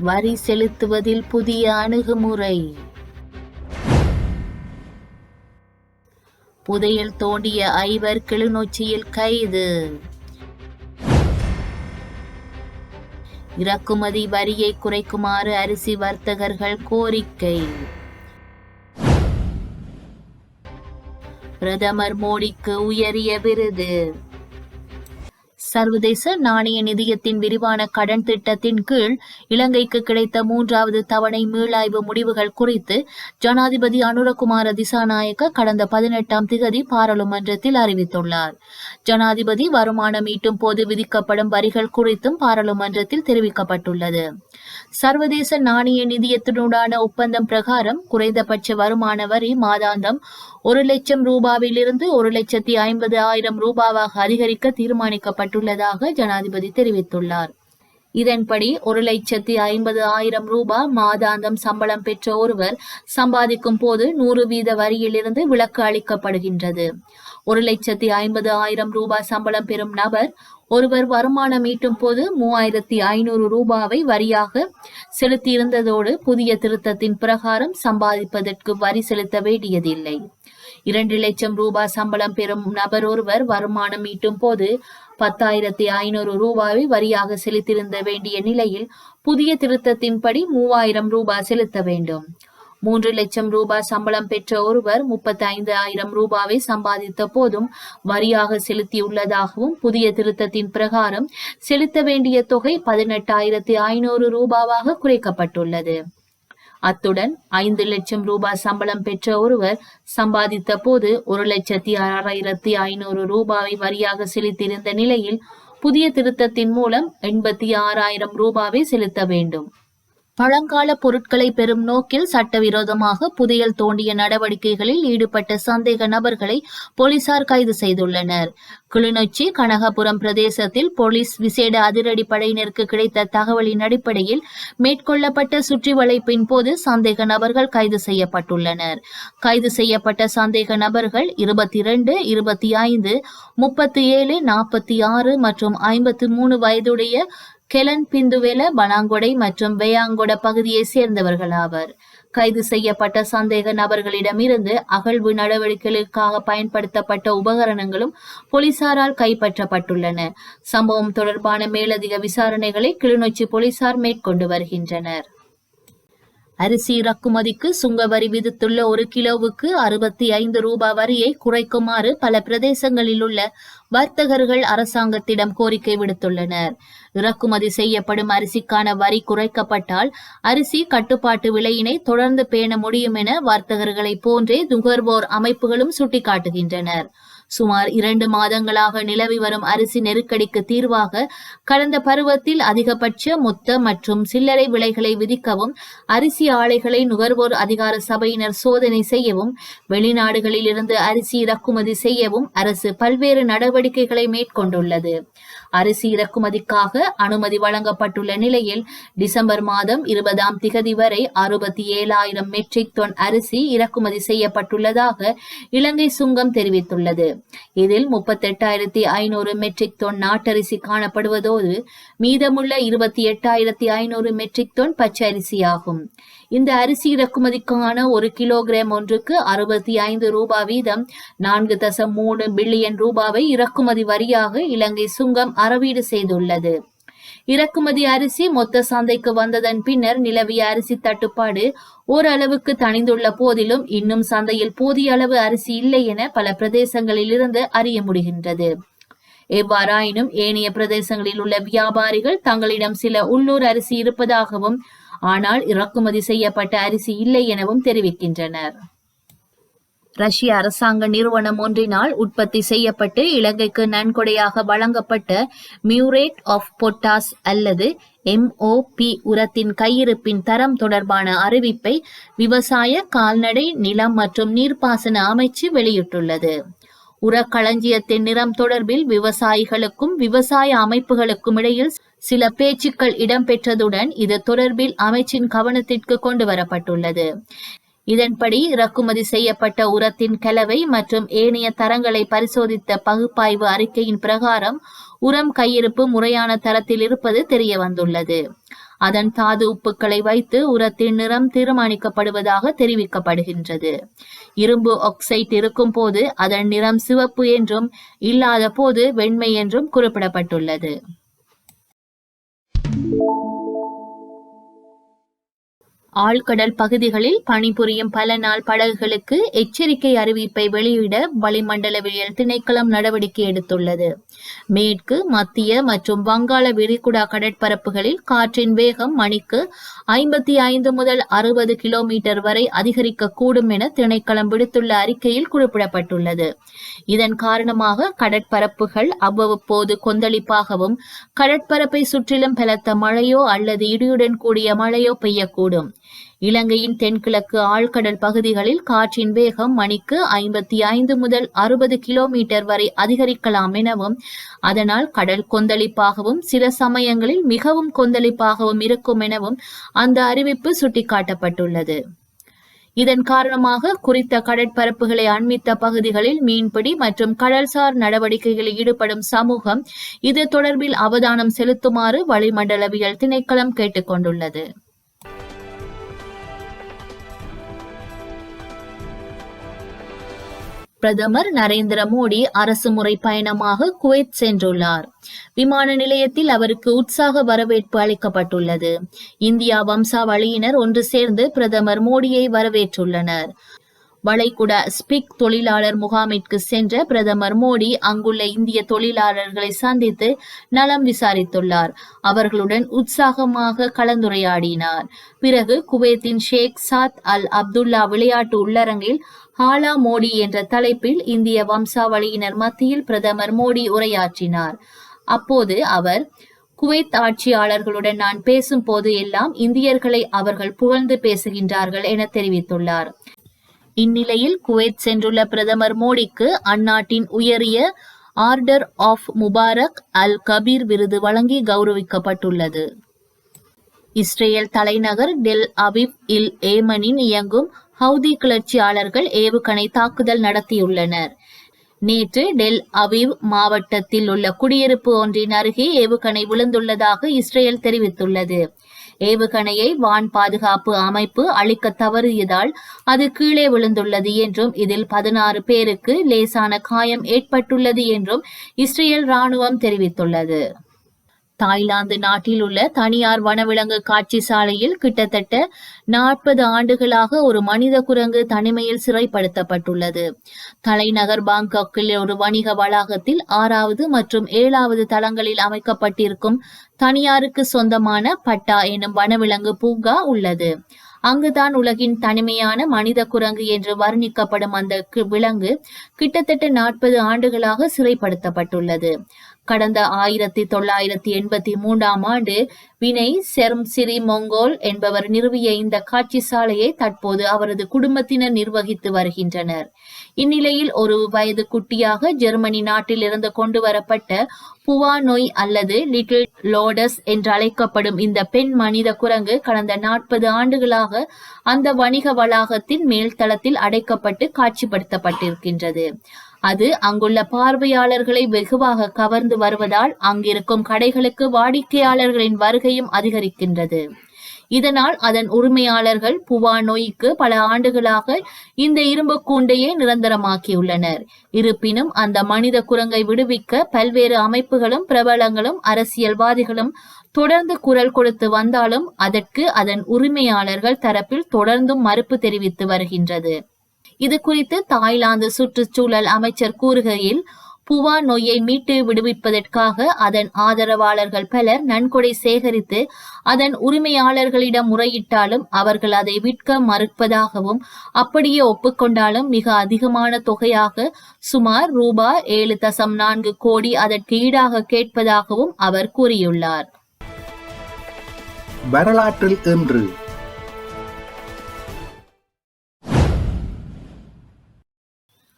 வரி செலுத்துவதில் புதிய அணுகுமுறை. புதையல் தோண்டிய ஐவர் கிளிநொச்சியில் கைது. இறக்குமதி வரியை குறைக்குமாறு அரிசி வர்த்தகர்கள் கோரிக்கை. பிரதமர் மோடிக்கு உயரிய விருது. சர்வதேச நாணய நிதியத்தின் விரிவான கடன் திட்டத்தின் கீழ் இலங்கைக்கு கிடைத்த மூன்றாவது தவணை மீளாய்வு முடிவுகள் குறித்து ஜனாதிபதி அனுரகுமார திசாநாயக்க கடந்த பதினெட்டாம் திகதி பாராளுமன்றத்தில் அறிவித்துள்ளார். ஜனாதிபதி வருமானம் ஈட்டும் போது விதிக்கப்படும் வரிகள் குறித்தும் பாராளுமன்றத்தில் தெரிவிக்கப்பட்டுள்ளது. சர்வதேச நாணய நிதியத்தினுடான ஒப்பந்தம் பிரகாரம் குறைந்தபட்ச வருமான வரி மாதாந்தம் ஒரு லட்சம் ரூபாவிலிருந்து ஒரு லட்சத்தி ஐம்பது ஆயிரம் ரூபாவாக அதிகரிக்க பெற்றுள்ளதாக ஜனாதிபதி தெரிவித்துள்ளார். இதன்படி ஒரு லட்சத்தி ஐம்பது ஆயிரம் ரூபாய் மாதாந்தம் சம்பளம் பெற்ற ஒருவர் சம்பாதிக்கும் போது நூறு வீத வரியிலிருந்து விலக்கு அளிக்கப்படுகின்றது. ஒரு லட்சத்தி ஐம்பது ஆயிரம் ரூபாய் சம்பளம் பெறும் நபர் ஒருவர் வருமானம் ஈட்டும் போது மூவாயிரத்தி ஐநூறு ரூபாவை வரியாக செலுத்தியிருந்ததோடு புதிய திருத்தத்தின் பிரகாரம் சம்பாதிப்பதற்கு வரி செலுத்த வேண்டியதில்லை. இரண்டு லட்சம் ரூபாய் சம்பளம் பெறும் நபர் ஒருவர் வருமானம் ஈட்டும் போது பத்தாயிரத்தி ஐநூறு ரூபாவை வரியாக செலுத்தியிருந்த வேண்டிய நிலையில் புதிய திருத்தத்தின்படி மூவாயிரம் ரூபாய் செலுத்த வேண்டும். மூன்று லட்சம் ரூபாய் சம்பளம் பெற்ற ஒருவர் முப்பத்தி ஐந்து ஆயிரம் ரூபாவை சம்பாதித்த போதும் வரியாக செலுத்தியுள்ளதாகவும் புதிய திருத்தத்தின் பிரகாரம் செலுத்த வேண்டிய தொகை பதினெட்டாயிரத்தி ஐநூறு ரூபாவாக குறைக்கப்பட்டுள்ளது. அத்துடன் ஐந்து லட்சம் ரூபாய் சம்பளம் பெற்ற ஒருவர் சம்பாதித்த போது ஒரு லட்சத்தி ஆறாயிரத்தி ஐநூறு ரூபாவை வரியாக செலுத்தியிருந்த நிலையில் புதிய திருத்தத்தின் மூலம் எண்பத்தி ஆறாயிரம் ரூபாவை செலுத்த வேண்டும். பழங்கால பொருட்களை பெறும் நோக்கில் சட்டவிரோதமாக புதையல் தோண்டிய நடவடிக்கைகளில் ஈடுபட்ட சந்தேக நபர்களை போலீசார் கைது செய்துள்ளனர். கிளிநொச்சி கனகபுரம் பிரதேசத்தில் போலீஸ் விசேட அதிரடி படையினருக்கு கிடைத்த தகவலின் அடிப்படையில் மேற்கொள்ளப்பட்ட சுற்றி வளைப்பின் போது சந்தேக நபர்கள் கைது செய்யப்பட்டுள்ளனர். கைது செய்யப்பட்ட சந்தேக நபர்கள் இருபத்தி இரண்டு இருபத்தி ஐந்து முப்பத்தி ஏழு நாற்பத்தி ஆறு மற்றும் ஐம்பத்தி மூணு வயதுடைய கெலன் பிந்துவெல பனாங்கொடை மற்றும் வேயாங்கொட பகுதியை சேர்ந்தவர்கள் ஆவர். கைது செய்யப்பட்ட சந்தேக நபர்களிடமிருந்து அகழ்வு நடவடிக்கைகளுக்காக பயன்படுத்தப்பட்ட உபகரணங்களும் போலீசாரால் கைப்பற்றப்பட்டுள்ளன. சம்பவம் தொடர்பான மேலதிக விசாரணைகளை கிளிநொச்சி போலீசார் மேற்கொண்டு வருகின்றனர். அரிசி இறக்குமதிக்கு சுங்க வரி விதித்துள்ள ஒரு கிலோவுக்கு அறுபத்தி ஐந்து ரூபாய் வரியை குறைக்குமாறு பல பிரதேசங்களில் உள்ள வர்த்தகர்கள் அரசாங்கத்திடம் கோரிக்கை விடுத்துள்ளனர். இறக்குமதி செய்யப்படும் அரிசிக்கான வரி குறைக்கப்பட்டால் அரிசி கட்டுப்பாட்டு விலையினை தொடர்ந்து பேண முடியும் என வர்த்தகர்களை போன்றே நுகர்வோர் அமைப்புகளும் சுட்டிக்காட்டுகின்றனர். சுமார் இரண்டு மாதங்களாக நிலவி வரும் அரிசி நெருக்கடிக்கு தீர்வாக கடந்த பருவத்தில் அதிகபட்ச மொத்த மற்றும் சில்லறை விலைகளை விதிக்கவும் அரிசி ஆலைகளை நுகர்வோர் அதிகார சபையினர் சோதனை செய்யவும் வெளிநாடுகளில் இருந்து அரிசி இறக்குமதி செய்யவும் அரசு பல்வேறு நடவடிக்கைகளை மேற்கொண்டுள்ளது. அரிசி இறக்குமதிக்காக அனுமதி வழங்கப்பட்டுள்ள நிலையில் டிசம்பர் மாதம் இருபதாம் திகதி வரை அறுபத்தி ஏழாயிரம் மெட்ரிக் டன் அரிசி இறக்குமதி செய்யப்பட்டுள்ளதாக இலங்கை சுங்கம் தெரிவித்துள்ளது. இதில் முப்பத்தெட்டாயிரத்தி ஐநூறு மெட்ரிக் டன் நாட்டரிசி காணப்படுவதோடு மீதமுள்ள இருபத்தி எட்டாயிரத்தி ஐநூறு மெட்ரிக் டன் பச்சை அரிசியாகும் இந்த அரிசி இறக்குமதிக்கான ஒரு கிலோகிராம் ஒன்றுக்கு அறுபத்தி ஐந்து ரூபாய் வீதம். நான்கு தசம் மூணு பில்லியன் ரூபாவை இறக்குமதி வரியாக இலங்கை சுங்கம் அறவீடு செய்துள்ளது. இறக்குமதி அரிசி மொத்த சந்தைக்கு வந்ததன் பின்னர் நிலவிய அரிசி தட்டுப்பாடு ஓரளவுக்கு தணிந்துள்ள போதிலும் இன்னும் சந்தையில் போதிய அளவு அரிசி இல்லை என பல பிரதேசங்களில் இருந்து அறிய முடிகின்றது. எவ்வாறாயினும் ஏனைய பிரதேசங்களில் உள்ள வியாபாரிகள் தங்களிடம் சில உள்ளூர் அரிசி இருப்பதாகவும் ஆனால் இறக்குமதி செய்யப்பட்ட அரிசி இல்லை எனவும் தெரிவிக்கின்றனர். ரஷ்ய அரசாங்க நிறுவனம் ஒன்றினால் உற்பத்தி செய்யப்பட்டு இலங்கைக்கு நன்கொடையாக வழங்கப்பட்ட மியூரேட் ஆஃப் பொட்டாஸ் அல்லது எம்ஓபி உரத்தின் கையிருப்பின் தரம் தொடர்பான அறிவிப்பை விவசாய கால்நடை நிலம் மற்றும் நீர்ப்பாசன அமைச்சு வெளியிட்டுள்ளது. உரக்களஞ்சியத்தின் நிறம் தொடர்பில் விவசாயிகளுக்கும் விவசாய அமைப்புகளுக்கும் இடையில் சில பேச்சுக்கள் இடம்பெற்றதுடன் இது தொடர்பில் அமைச்சின் கவனத்திற்கு கொண்டு வரப்பட்டுள்ளது. இதன்படி இறக்குமதி செய்யப்பட்ட உரத்தின் கலவை மற்றும் ஏனைய தரங்களை பரிசோதித்த பகுப்பாய்வு அறிக்கையின் பிரகாரம் உரம் கையிருப்பு முறையான தரத்தில் இருப்பது தெரிய வந்துள்ளது அதன் தாது உப்புக்களை வைத்து உரத்தின் நிறம் தீர்மானிக்கப்படுவதாக தெரிவிக்கப்படுகின்றது. இரும்பு ஆக்சைட் இருக்கும் போது அதன் நிறம் சிவப்பு என்றும் இல்லாத போது வெண்மை என்றும் குறிப்பிடப்பட்டுள்ளது. ஆழ்கடல் பகுதிகளில் பணிபுரியும் பல நாள் படகுகளுக்கு எச்சரிக்கை அறிவிப்பை வெளியிட வளிமண்டலவியல் திணைக்களம் நடவடிக்கை எடுத்துள்ளது. மேற்கு மத்திய மற்றும் வங்காள விரிகுடா கடற்பரப்புகளில் காற்றின் வேகம் மணிக்கு ஐம்பத்தி ஐந்து முதல் அறுபது கிலோமீட்டர் வரை அதிகரிக்கக்கூடும் என திணைக்களம் விடுத்துள்ள அறிக்கையில் குறிப்பிடப்பட்டுள்ளது. இதன் காரணமாக கடற்பரப்புகள் அவ்வப்போது கொந்தளிப்பாகவும் கடற்பரப்பை சுற்றிலும் பலத்த மழையோ அல்லது இடியுடன் கூடிய மழையோ பெய்யக்கூடும். இலங்கையின் தென்கிழக்கு ஆழ்கடல் பகுதிகளில் காற்றின் வேகம் மணிக்கு ஐம்பத்தி ஐந்து முதல் அறுபது கிலோமீட்டர் வரை அதிகரிக்கலாம் எனவும் அதனால் கடல் கொந்தளிப்பாகவும் சில சமயங்களில் மிகவும் கொந்தளிப்பாகவும் இருக்கும் எனவும் அந்த அறிவிப்பு சுட்டிக்காட்டப்பட்டுள்ளது. இதன் காரணமாக குறித்த கடற்பரப்புகளை அண்மித்த பகுதிகளில் மீன்பிடி மற்றும் கடல்சார் நடவடிக்கைகளில் ஈடுபடும் சமூகம் இது தொடர்பில் அவதானம் செலுத்துமாறு வளிமண்டலவியல் திணைக்களம் கேட்டுக்கொண்டுள்ளது. பிரதமர் நரேந்திர மோடி அரசுமுறை பயணமாக குவைத் சென்றுள்ளார். விமான நிலையத்தில் அவருக்கு உற்சாக வரவேற்பு அளிக்கப்பட்டுள்ளது. இந்தியா வம்சாவளியினர் ஒன்று சேர்ந்து பிரதமர் மோடியை வரவேற்றுள்ளனர். வளைகுடா ஸ்பிக் தொழிலாளர் முகாமிற்கு சென்ற பிரதமர் மோடி அங்குள்ள இந்திய தொழிலாளர்களை சந்தித்து நலம் விசாரித்துள்ளார். அவர்களுடன் உற்சாகமாக கலந்துரையாடினார். பிறகு குவைத்தின் ஷேக் சாத் அல் அப்துல்லா விளையாட்டு உள்ளரங்கில் ஹாலா மோடி என்ற தலைப்பில் இந்திய வம்சாவளியினர் மத்தியில் பிரதமர் மோடி உரையாற்றினார். அப்போது அவர் குவைத் ஆட்சியாளர்களுடன் நான் பேசும் போது எல்லாம் இந்தியர்களை அவர்கள் புகழ்ந்து பேசுகின்றார்கள் என தெரிவித்துள்ளார். இந்நிலையில் குவைத் சென்றுள்ள பிரதமர் மோடிக்கு அந்நாட்டின் உயரிய order of Mubarak al Kabeer விருது வழங்கி கௌரவிக்கப்பட்டுள்ளது. இஸ்ரேல் தலைநகர் டெல் அபிப் இல் ஏமனின் இயங்கும் ஹவுதி கிளர்ச்சியாளர்கள் ஏவுகணை தாக்குதல் நடத்தியுள்ளனர். நேற்று டெல் அவிவ் மாவட்டத்தில் உள்ள குடியிருப்பு ஒன்றின் அருகே ஏவுகணை விழுந்துள்ளதாக இஸ்ரேல் தெரிவித்துள்ளது. ஏவுகணையை வான் பாதுகாப்பு அமைப்பு அளிக்க தவறியதால் அது கீழே விழுந்துள்ளது என்றும் இதில் பதினாறு பேருக்கு லேசான காயம் ஏற்பட்டுள்ளது என்றும் இஸ்ரேல் ராணுவம் தெரிவித்துள்ளது. தாய்லாந்து நாட்டில் உள்ள தனியார் வனவிலங்கு காட்சி சாலையில் கிட்டத்தட்ட நாற்பது ஆண்டுகளாக ஒரு மனித குரங்கு தனிமையில் சிறைப்படுத்தப்பட்டுள்ளது. தலைநகர் பாங்காக்கில் ஒரு வணிக வளாகத்தில் ஆறாவது மற்றும் ஏழாவது தளங்களில் அமைக்கப்பட்டிருக்கும் தனியாருக்கு சொந்தமான பட்டா எனும் வனவிலங்கு பூங்கா உள்ளது. அங்குதான் உலகின் தனிமையான மனித குரங்கு என்று வர்ணிக்கப்படும் அந்த விலங்கு கிட்டத்தட்ட நாற்பது ஆண்டுகளாக சிறைப்படுத்தப்பட்டுள்ளது. கடந்த ஆயிரத்தி தொள்ளாயிரத்தி எண்பத்தி மூன்றாம் ஆண்டு வினை சிரி மொங்கோல் என்பவர் நிறுவிய இந்த காட்சி சாலையை தற்போது அவரது குடும்பத்தினர் நிர்வகித்து வருகின்றனர். இந்நிலையில் ஒரு வயது குட்டியாக ஜெர்மனி நாட்டில் இருந்து கொண்டு வரப்பட்ட புவா நோய் அல்லது லிட்டில் லோடஸ் என்று அழைக்கப்படும் இந்த பெண் மனித குரங்கு கடந்த நாற்பது ஆண்டுகளாக அந்த வணிக வளாகத்தின் மேல்தளத்தில் அடைக்கப்பட்டு காட்சிப்படுத்தப்பட்டிருக்கின்றது. அது அங்குள்ள பார்வையாளர்களை வெகுவாக கவர்ந்து வருவதால் அங்கிருக்கும் கடைகளுக்கு வாடிக்கையாளர்களின் வருகையும் அதிகரிக்கின்றது. இதனால் அதன் உரிமையாளர்கள் புவா நோய்க்கு பல ஆண்டுகளாக இந்த இரும்பு கூண்டையே நிரந்தரமாக்கியுள்ளனர். இருப்பினும் அந்த மனித குரங்கை விடுவிக்க பல்வேறு அமைப்புகளும் பிரபலங்களும் அரசியல்வாதிகளும் தொடர்ந்து குரல் கொடுத்து வந்தாலும் அதற்கு அதன் உரிமையாளர்கள் தரப்பில் தொடர்ந்தும் மறுப்பு தெரிவித்து வருகின்றது. இது குறித்து தாய்லாந்து சுற்றுச்சூழல் அமைச்சர் கூறுகையில் புவா நோயை மீட்டு விடுவிப்பதற்காக அதன் ஆதரவாளர்கள் பலர் நன்கொடை சேகரித்து அதன் உரிமையாளர்களிடம் முறையிட்டாலும் அவர்கள் அதை விற்க மறுப்பதாகவும் அப்படியே ஒப்புக்கொண்டாலும் மிக அதிகமான தொகையாக சுமார் ரூபா ஏழு தசம் நான்கு கோடி அதற்கு ஈடாக கேட்பதாகவும் அவர் கூறியுள்ளார். வரலாற்றில் இன்று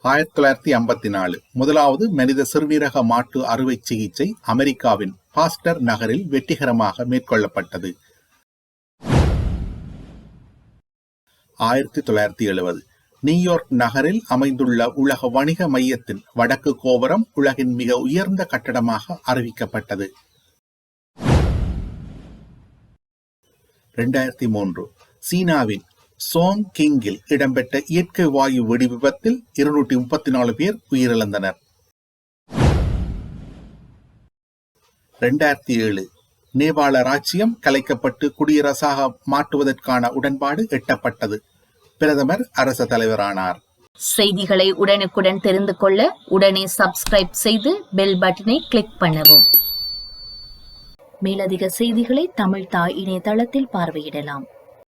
ஆயிரத்தி தொள்ளாயிரத்தி ஐம்பத்தி நாலு. முதலாவது மனித சிறுநீரக மாட்டு அறுவை சிகிச்சை அமெரிக்காவின் பாஸ்டர் நகரில் வெற்றிகரமாக மேற்கொள்ளப்பட்டது. ஆயிரத்தி தொள்ளாயிரத்தி எழுபது. நியூயார்க் நகரில் அமைந்துள்ள உலக வணிக மையத்தின் வடக்கு கோபுரம் உலகின் மிக உயர்ந்த கட்டடமாக அறிவிக்கப்பட்டது. இரண்டாயிரத்தி மூன்று. சீனாவின் சோங் கிங்கில் இடம்பெற்ற இயற்கை வாயு வெடி விபத்தில் இருநூற்றி முப்பத்தி நாலு பேர் உயிரிழந்தனர். இரண்டாயிரத்தி ஏழு. நேபாள ராஜ்யம் கலைக்கப்பட்டு குடியரசாக மாற்றுவதற்கான உடன்பாடு எட்டப்பட்டது. பிரதமர் அரச தலைவரானார். செய்திகளை உடனுக்குடன் தெரிந்து கொள்ள உடனே சப்ஸ்கிரைப் செய்து பெல் பட்டனை கிளிக் பண்ணவும். மேலதிக செய்திகளை தமிழ் தாய் இணையதளத்தில் பார்வையிடலாம்.